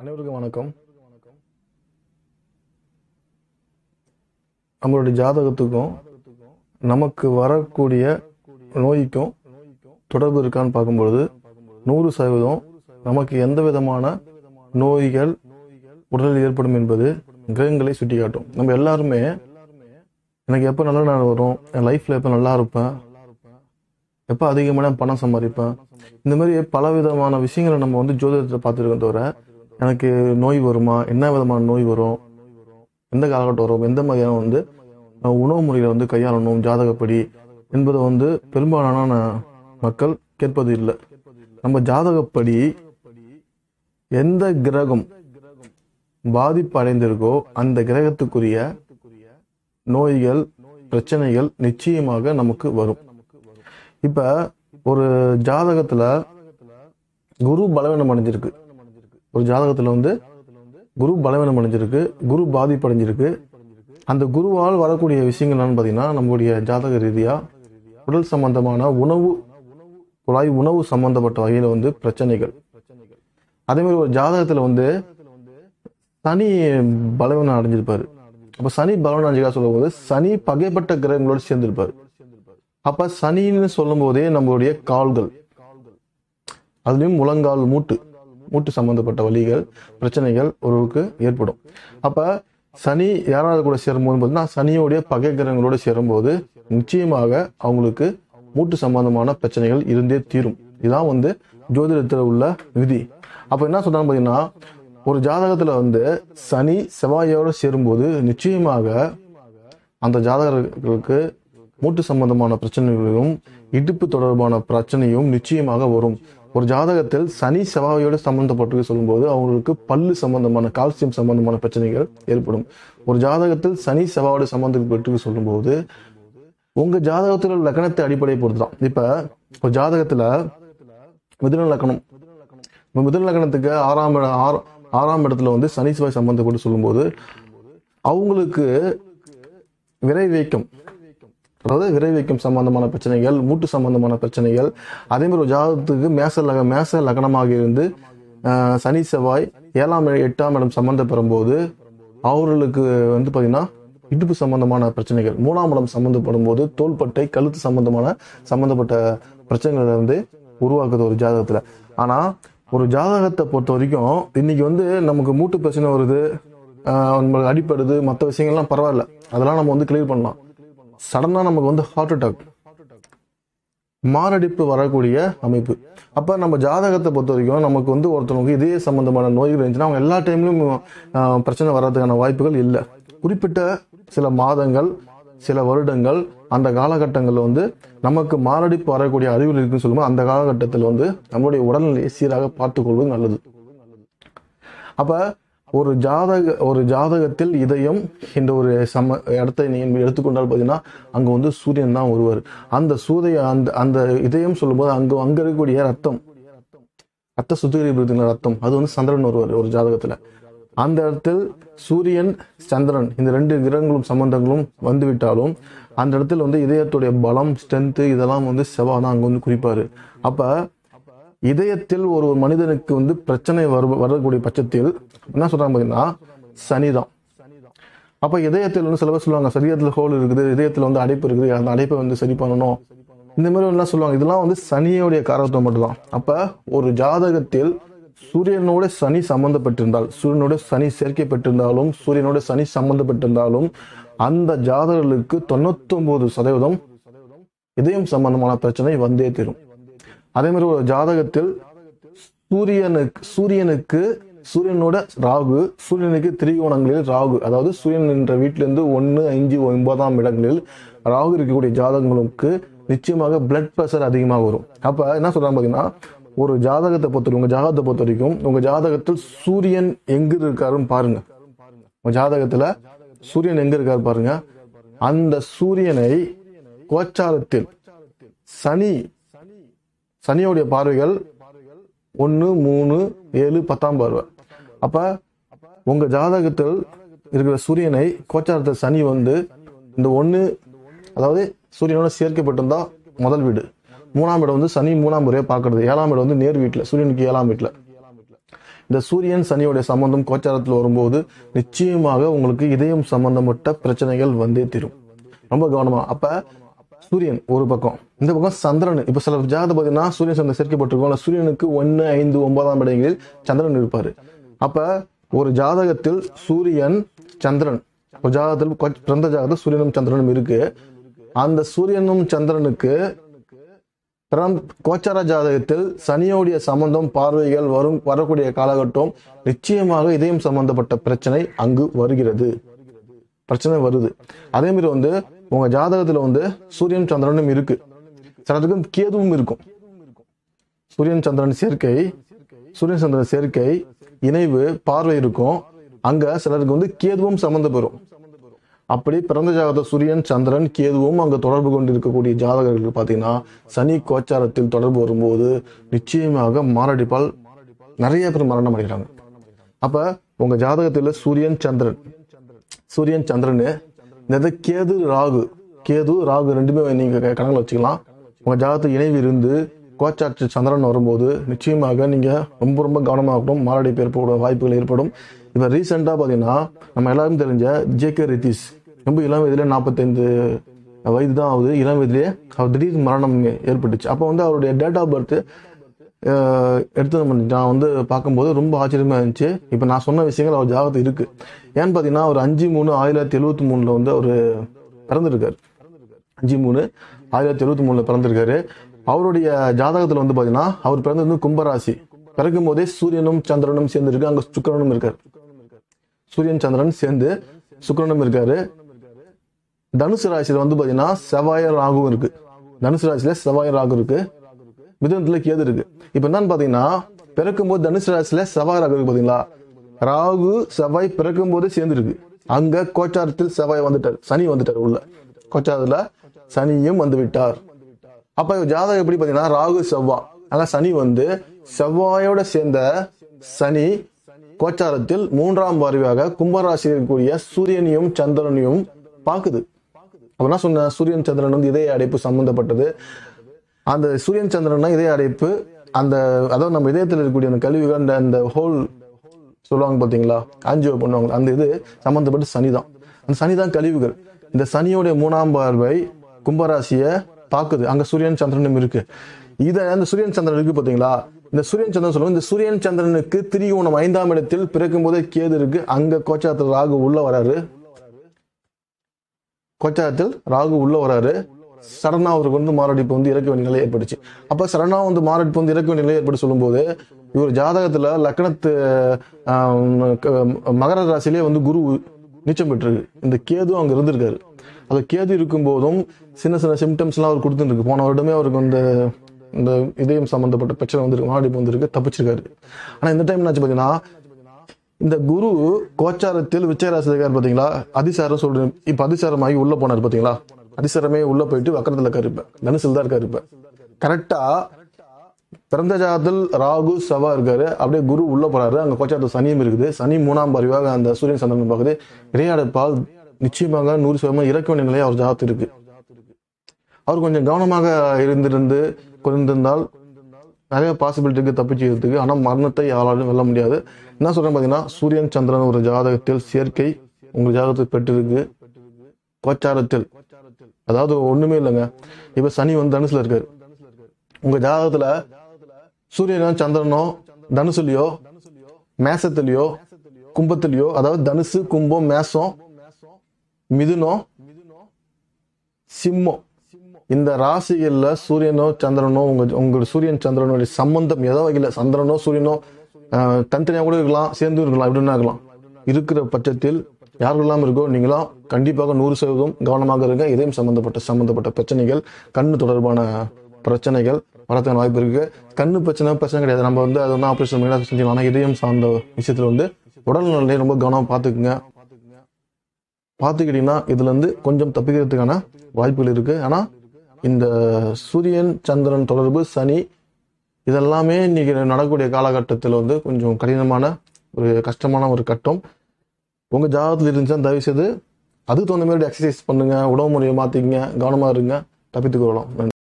அனைவருக்கும் வணக்கம். நம்மளுடைய ஜாதகத்துக்கும் நமக்கு வரக்கூடிய நோய்க்கும் தொடர்பு இருக்கான்னு பார்க்கும்பொழுது நூறு சதவீதம் நமக்கு எந்த விதமான நோய்கள் உடலில் ஏற்படும் என்பது கிரகங்களை சுட்டிக்காட்டும். நம்ம எல்லாருமே எனக்கு எப்போ நல்ல நாள் வரும் என் லைஃப்ல எப்போ நல்லா இருப்பேன் எப்போ அதிகமான பணம் சம்பாதிப்பேன் இந்த மாதிரி பல விதமான விஷயங்களை நம்ம வந்து ஜோதிடத்தை பார்த்துருக்கோம் தவிர எனக்கு நோய் வருமா? என்ன விதமான நோய் வரும்? எந்த காலகட்டம் வரும்? எந்த மாதிரியான வந்து உணவு முறையில் வந்து கையாளணும்? ஜாதகப்படி என்பதை வந்து பெரும்பாலான மக்கள் கேட்பது இல்லை. நம்ம ஜாதகப்படி எந்த கிரகம் பாதிப்பு அடைந்திருக்கோ அந்த கிரகத்துக்குரிய நோய்கள் பிரச்சனைகள் நிச்சயமாக நமக்கு வரும். இப்ப ஒரு ஜாதகத்துல குரு பலவீனம் அடைஞ்சிருக்கு. ஒரு ஜாதகத்தில் வந்து குரு பலவீனம் அடைஞ்சிருக்கு குரு பாதிப்பு அடைஞ்சிருக்கு அந்த குருவால் வரக்கூடிய விஷயங்கள் என்னன்னு பார்த்தீங்கன்னா நம்மளுடைய ஜாதக ரீதியாக உடல் சம்பந்தமான உணவு குழாய் உணவு சம்பந்தப்பட்ட வகையில் வந்து பிரச்சனைகள். அதே மாதிரி ஒரு ஜாதகத்தில் வந்து சனி பலவீனம் அடைஞ்சிருப்பாரு. அப்போ சனி பலவீனம் அடைஞ்சிருக்கா சொல்லும்போது சனி பகைப்பட்ட கிரகங்களோடு சேர்ந்திருப்பார். அப்போ சனின்னு சொல்லும் போதே நம்மளுடைய கால்கள் அதுலேயும் முழங்கால் மூட்டு மூட்டு சம்பந்தப்பட்ட வழிகள் பிரச்சனைகள் ஒருவருக்கு ஏற்படும். அப்போ சனி யாராவது கூட சேரும்போது பார்த்தீங்கன்னா சனியோடைய பகை கிரகங்களோட சேரும்போது நிச்சயமாக அவங்களுக்கு மூட்டு சம்பந்தமான பிரச்சனைகள் இருந்தே தீரும். இதுதான் வந்து ஜோதிடத்தில் உள்ள விதி. அப்போ என்ன சொல்றாங்க பார்த்தீங்கன்னா ஒரு ஜாதகத்தில் வந்து சனி செவ்வாயோடு சேரும்போது நிச்சயமாக அந்த ஜாதகர்களுக்கு மூட்டு சம்பந்தமான பிரச்சனைகளும் இடுப்பு தொடர்பான பிரச்சனையும் நிச்சயமாக வரும். ஒரு ஜாதகத்தில் சனி செவ்வாயோடு சம்பந்தப்பட்டு சொல்லும்போது அவங்களுக்கு பல்லு சம்பந்தமான கால்சியம் சம்பந்தமான பிரச்சனைகள் ஏற்படும். ஒரு ஜாதகத்தில் சனி செவ்வாயோடு சம்பந்தப்பட்டு சொல்லும்போது உங்க ஜாதகத்தில் லக்கணத்தை அடிப்படையை பொறுத்து தான் இப்ப ஒரு ஜாதகத்துல மிதுன லக்கணம். மிதுன லக்கணத்துக்கு ஆறாம் ஆறு- ஆறாம் இடத்துல வந்து சனி செவ்வாய் சம்பந்தப்பட்டு சொல்லும்போது அவங்களுக்கு விரைவேக்கம் அதாவது விரைவைக்கும் சம்பந்தமான பிரச்சனைகள் மூட்டு சம்பந்தமான பிரச்சனைகள் அதே மாதிரி ஒரு ஜாதகத்துக்கு மேச லக மேச லக்னமாக இருந்து சனி செவ்வாய் ஏழாம் எட்டாம் இடம் சம்பந்தம் பெறும்போது அவர்களுக்கு வந்து பார்த்திங்கன்னா இடுப்பு சம்பந்தமான பிரச்சனைகள் மூணாம் இடம் சம்மந்தப்படும் போது தோள்பட்டை கழுத்து சம்பந்தமான சம்மந்தப்பட்ட பிரச்சனைகளை வந்து உருவாக்குது ஒரு ஜாதகத்தில். ஆனால் ஒரு ஜாதகத்தை பொறுத்த வரைக்கும் இன்னைக்கு வந்து நமக்கு மூட்டு பிரச்சனை வருது நம்மளுக்கு அடிப்படுது மற்ற விஷயங்கள்லாம் பரவாயில்ல. அதெல்லாம் நம்ம வந்து கிளியர் பண்ணலாம். சடனாக நமக்கு வந்து ஹார்ட் அட்டாக் மாரடைப்பு வரக்கூடிய அமைப்பு. அப்ப நம்ம ஜாதகத்தை பொறுத்த வரைக்கும் நமக்கு வந்து ஒருத்தவங்க இதே சம்பந்தமான நோய்கள் இருந்துச்சுன்னா அவங்க எல்லா டைம்லயும் பிரச்சனை வர்றதுக்கான வாய்ப்புகள் இல்லை. குறிப்பிட்ட சில மாதங்கள் சில வருடங்கள் அந்த காலகட்டங்களில் வந்து நமக்கு மாரடைப்பு வரக்கூடிய அறிகுறி இருக்குன்னு சொல்லும்போது அந்த காலகட்டத்தில் வந்து நம்மளுடைய உடல்நிலையை சீராக பார்த்துக்கொள்வது நல்லது. அப்போ ஒரு ஜாதக ஒரு ஜாதகத்தில் இதயம் என்ற ஒரு சம இடத்தை நீங்கள் எடுத்துக்கொண்டால் பார்த்தீங்கன்னா அங்கே வந்து சூரியன் தான் ஒருவர். அந்த சூரிய அந்த அந்த இதயம் சொல்லும்போது அங்கே அங்கே இருக்கக்கூடிய ரத்தம் ரத்த சுத்திகரிப்பு ரத்தம் அது வந்து சந்திரன் ஒருவர் ஒரு ஜாதகத்தில். அந்த இடத்தில் சூரியன் சந்திரன் இந்த ரெண்டு கிரகங்களும் சம்பந்தங்களும் வந்துவிட்டாலும் அந்த இடத்துல வந்து இதயத்துடைய பலம் ஸ்ட்ரென்த்து இதெல்லாம் வந்து செவ்வாய் தான் அங்கே வந்து குறிப்பார். அப்போ இதயத்தில் ஒரு மனிதனுக்கு வந்து பிரச்சனை வரு வரக்கூடிய பட்சத்தில் என்ன சொல்றாங்க பாத்தீங்கன்னா சனிதான். அப்ப இதயத்தில் வந்து சில பேர் சொல்லுவாங்க சரீரத்துல ஹோல் இருக்குது இதயத்துல வந்து அடைப்பு இருக்குது அந்த அடைப்பை வந்து சரி பண்ணணும். இந்த மாதிரி எல்லாம் சொல்லுவாங்க. இதெல்லாம் வந்து சனியோடைய காரணத்துவம் மட்டும்தான். அப்ப ஒரு ஜாதகத்தில் சூரியனோட சனி சம்பந்தப்பட்டிருந்தால் சூரியனோட சனி சேர்க்கப்பட்டிருந்தாலும் சூரியனோட சனி சம்பந்தப்பட்டிருந்தாலும் அந்த ஜாதகர்களுக்கு தொண்ணூத்தி ஒன்பது சதவீதம் இதயம் சம்பந்தமான பிரச்சனை வந்தே தீரும். அதே மாதிரி ஒரு ஜாதகத்தில் சூரியனுக்கு சூரியனுக்கு சூரியனோட ராகு சூரியனுக்கு திரிகோணங்களில் ராகு அதாவது சூரியன் என்ற வீட்டிலிருந்து ஒன்று அஞ்சு ஒன்பதாம் இடங்களில் ராகு இருக்கக்கூடிய ஜாதகங்களுக்கு நிச்சயமாக பிளட் ப்ரெஷர் அதிகமாக வரும். அப்போ என்ன சொல்கிறாங்க பார்த்தீங்கன்னா ஒரு ஜாதகத்தை பொறுத்த உங்கள் ஜாதகத்தை பொறுத்த வரைக்கும் உங்கள் ஜாதகத்தில் சூரியன் எங்கு இருக்காருன்னு பாருங்கள் உங்கள் ஜாதகத்தில் சூரியன் எங்கே இருக்காரு பாருங்க. அந்த சூரியனை கோச்சாரத்தில் சனி சனியோடைய பார்வைகள் ஒன்று மூணு ஏழு பத்தாம் பார்வை. அப்ப உங்க ஜாதகத்தில் இருக்கிற சூரியனை கோச்சாரத்தில் சனி வந்து இந்த ஒன்று அதாவது சூரியனோட சேர்க்கப்பட்டிருந்தா முதல் வீடு. மூணாம் இடம் வந்து சனி மூணாம் முறையை பார்க்கறது. ஏழாம் இடம் வந்து நேர் வீட்டில் சூரியனுக்கு ஏழாம் வீட்டில். இந்த சூரியன் சனியோடைய சம்பந்தம் கோச்சாரத்தில் வரும்போது நிச்சயமாக உங்களுக்கு இதயம் சம்பந்தப்பட்ட பிரச்சனைகள் வந்தே தீரும். ரொம்ப கவனமா. அப்ப சூரியன் ஒரு பக்கம் இந்த பக்கம் சந்திரன். இப்போ சில ஜாதகத்தை பார்த்தீங்கன்னா சூரியன் சந்திரன் சேர்க்கப்பட்டிருக்கோம் சூரியனுக்கு ஒன்று ஐந்து ஒன்பதாம் இடங்களில் சந்திரன் இருப்பார். அப்போ ஒரு ஜாதகத்தில் சூரியன் சந்திரன். ஒரு ஜாதகத்தில் பிறந்த ஜாதகத்தில் சூரியனும் சந்திரனும் இருக்கு. அந்த சூரியனும் சந்திரனுக்கு பிறந்த கோச்சார ஜாதகத்தில் சனியோடைய சம்பந்தம் பார்வைகள் வரும் வரக்கூடிய காலகட்டம் நிச்சயமாக இதயம் சம்பந்தப்பட்ட பிரச்சனை அங்கு வருகிறது. பிரச்சனை வருது. அதே மாதிரி வந்து உங்க ஜாதகத்துல வந்து சூரியன் சந்திரனும் இருக்கு. சிலருக்கு கேதுவும் இருக்கும். சூரியன் சந்திரன் சேர்க்கை சூரியன் சந்திரன் சேர்க்கை இணைவு பார்வை இருக்கும். அங்க சிலருக்கு வந்து கேதுவும் சம்பந்தப்பெறும் அப்படி பிறந்த ஜாதகத்தில் சூரியன் சந்திரன் கேதுவும் அங்க தொடர்பு கொண்டு இருக்கக்கூடிய ஜாதகர்கள் பாத்தீங்கன்னா சனி கோச்சாரத்தில் தொடர்பு வரும்போது நிச்சயமாக மாரடைப்பால் நிறைய பேர் மரணம் அடைகிறாங்க. அப்ப உங்க ஜாதகத்துல சூரியன் சந்திரன் சூரியன் சந்திரன் இந்த கேது ராகு கேது ராகு ரெண்டுமே நீங்க கணக்கில் வச்சுக்கலாம். உங்கள் ஜாதகத்தில் இணைவு இருந்து கோச்சாட்சி சந்திரன் வரும்போது நிச்சயமாக நீங்கள் ரொம்ப ரொம்ப கவனமாக இருக்கணும். மாரடைப்பு ஏற்பட வாய்ப்புகள் ஏற்படும். இப்போ ரீசெண்டாக பார்த்தீங்கன்னா நம்ம எல்லாரும் தெரிஞ்ச ஜேகே ரித்திஸ் ரொம்ப இளம் வயதுல நாற்பத்தைந்து வயது தான் ஆகுது. இளம் வயதிலேயே அவர் திடீர் மரணம் ஏற்பட்டுச்சு. அப்போ வந்து அவருடைய டேட் ஆஃப் பர்த் எடுத்து நம்ம நான் வந்து பார்க்கும்போது ரொம்ப ஆச்சரியமாக இருந்துச்சு. இப்போ நான் சொன்ன விஷயங்கள் அவர் ஜாகத்து இருக்குது ஏன்னு பார்த்தீங்கன்னா அவர் அஞ்சு மூணு ஆயிரத்தி தொள்ளாயிரத்தி எழுபத்தி மூணில் வந்து அவர் பிறந்திருக்கார். அஞ்சு மூணு ஆயிரத்தி எழுபத்தி மூணுல பிறந்திருக்காரு. அவருடைய ஜாதகத்துல வந்து பாத்தீங்கன்னா அவர் பிறந்தது வந்து கும்பராசி. பிறக்கும் போதே சூரியனும் சந்திரனும் சேர்ந்து இருக்கு அங்க சுக்கிரனும் இருக்காரு. சூரியன் சந்திரன் சேர்ந்து சுக்கரனும் இருக்காரு. தனுசு ராசியில வந்து பாத்தீங்கன்னா செவ்வாய் ராகும் இருக்கு. தனுசு ராசியில செவ்வாய் ராகு இருக்கு. மிதுனத்துல கேது இருக்கு. இப்ப என்னன்னு பாத்தீங்கன்னா பிறக்கும் போது தனுசு ராசியில செவ்வாய் ராகு இருக்கு பாத்தீங்களா? ராகு செவ்வாய் பிறக்கும் போதே சேர்ந்து இருக்கு அங்க கோச்சாரத்தில் செவ்வாய் வந்துட்டார். சனி வந்துட்டார் உள்ள. கோச்சாரத்துல சனியும் வந்து விட்டார். அப்ப ஜாதகம் எப்படி பாத்தீங்கன்னா ராகு செவ்வா. ஆனா சனி வந்து செவ்வாயோட சேர்ந்த சனி கோச்சாரத்தில் மூன்றாம் பார்வையாக கும்பராசியில் இருக்கக்கூடிய சூரியனையும் சந்திரனையும் பாக்குது அப்ப என்ன சொன்ன சூரியன் சந்திரன் வந்து இதய அடைப்பு சம்பந்தப்பட்டது. அந்த சூரியன் சந்திரன்னா இதய அடைப்பு அந்த அதாவது நம்ம இதயத்தில் இருக்கக்கூடிய அந்த கழிவுகள் அந்த அந்த ஹோல் சொல்லுவாங்க பாத்தீங்களா ஆஞ்சியோ பண்ணுவாங்க. அந்த இது சம்பந்தப்பட்ட சனி தான் அந்த சனி தான் கழிவுகள். இந்த சனியோடைய மூணாம் பார்வை கும்பராசியை தாக்குது. அங்கே சூரியன் சந்திரனும் இருக்கு. இதை அந்த சூரியன் சந்திரன் இருக்கு பார்த்தீங்களா இந்த சூரியன் சந்திரன் சொல்லுவோம் இந்த சூரியன் சந்திரனுக்கு திரிகோணம் ஐந்தாம் இடத்தில் பிறக்கும் போதே கேது இருக்கு. அங்க கோச்சாரத்தில் ராகு உள்ள வராரு. கோச்சாரத்தில் ராகு உள்ள வராரு. சடனா அவருக்கு வந்து மாரடைப்பு வந்து இறக்க வேண்டிய நிலை ஏற்பட்டுச்சு. அப்ப சடனா வந்து மாரடைப்பு வந்து இறக்க வேண்டிய நிலை ஏற்பட்டு சொல்லும்போது இவர் ஜாதகத்துல லக்னத்து மகர ராசியிலே வந்து குரு நீச்சம் பெற்றிருக்கு. இந்த கேது அங்க இருந்திருக்காரு. அது கேது இருக்கும்போதும் சின்ன சின்ன சிம்டம்ஸ் எல்லாம் அவர் கொடுத்துருக்கு போன வருடமே அவருக்கு அந்த இந்த இதயம் சம்பந்தப்பட்ட பிரச்சனை வந்திருக்கு முன்னாடி வந்திருக்கு தப்பிச்சிருக்காரு. ஆனா இந்த டைம் என்னாச்சு பாத்தீங்கன்னா இந்த குரு கோச்சாரத்தில் விச்சயராசியில் பார்த்தீங்களா பாத்தீங்களா? அதிசாரம் சொல்றேன் இப்ப அதிசாரமாகி உள்ள போனார் பாத்தீங்களா? அதிசாரமே உள்ள போயிட்டு வக்கரத்தில் இருக்காரு இப்போ. தனுசில் தான் இருக்காரு இப்போ. கரெக்டா பிறந்த ஜாதத்தில் ராகு செவ்வா இருக்காரு. அப்படியே குரு உள்ள போறாரு. அங்கே கோச்சாரத்தில் சனியும் இருக்குது. சனி மூணாம் பரிவாக அந்த சூரியன் சந்திரன் பார்க்குது. இடையாடப்பால் நிச்சயமாக நூறு சதவீதம் இறக்க வேண்டிய நிலை அவர் ஜாதத்தில் இருக்கு. அவர் கொஞ்சம் கவனமாக இருந்திருந்து குறைந்திருந்தால் நிறைய பாசிபிலிட்டி இருக்கு தப்பிச்சுக்கிறதுக்கு ஆனா மரணத்தை யாராலும் வெல்ல முடியாது. என்ன சொல்றேன் பாத்தீங்கன்னா சூரியன் சந்திரன் ஒரு ஜாதகத்தில் சேர்க்கை உங்க ஜாதகத்தில் பெற்றிருக்கு. கோச்சாரத்தில். அதாவது ஒண்ணுமே இல்லைங்க. இப்ப சனி வந்து தனுசுல இருக்காரு. உங்க ஜாதகத்துல சூரியனோ சந்திரனோ தனுசுலயோ மேசத்திலயோ கும்பத்திலயோ அதாவது தனுசு கும்பம் மேசம் மிதுனம் சிம்மம் இந்த ராசிகள்ல சூரியனோ சந்திரனோ உங்க உங்களோட சூரியன் சந்திரனுடைய சம்பந்தம் ஏதோ வகையில சந்திரனோ சூரியனோ தனித்தனியாக தனித்தனியா கூட இருக்கலாம் சேர்ந்து இருக்கலாம் எப்படின்னா இருக்கலாம். இருக்கிற பட்சத்தில் யாருக்கெல்லாம் இருக்கோ நீங்களாம் கண்டிப்பாக நூறு சதவீதம் கவனமாக இருங்க. இதயம் சம்பந்தப்பட்ட சம்பந்தப்பட்ட பிரச்சனைகள் கண்ணு தொடர்பான பிரச்சனைகள் வரதுக்கான வாய்ப்பு இருக்கு. கண்ணு பிரச்சனை பிரச்சனை கிடையாது. நம்ம வந்து அது வந்து ஆப்ரேஷன் பண்ணி செஞ்சுக்கலாம். ஆனால் இதயம் சார்ந்த விஷயத்துல வந்து உடல்நிலையை ரொம்ப கவனம் பார்த்துக்குங்க. பார்த்துக்கிட்டீங்கன்னா இதுலேருந்து கொஞ்சம் தப்பிக்கிறதுக்கான வாய்ப்புகள் இருக்கு. ஆனால் இந்த சூரியன் சந்திரன் தொடர்பு சனி இதெல்லாமே இன்னைக்கு நடக்கக்கூடிய காலகட்டத்தில் வந்து கொஞ்சம் கடினமான ஒரு கஷ்டமான ஒரு கட்டம். உங்கள் ஜாதகத்தில் இருந்துச்சுன்னா தயவு செய்து அதுக்கு தகுந்த மாதிரி எக்ஸசைஸ் பண்ணுங்க. உணவு முறையை மாற்றிக்கங்க கவனமாக இருங்க. தப்பித்துக்கொள்ளலாம் நன்றி.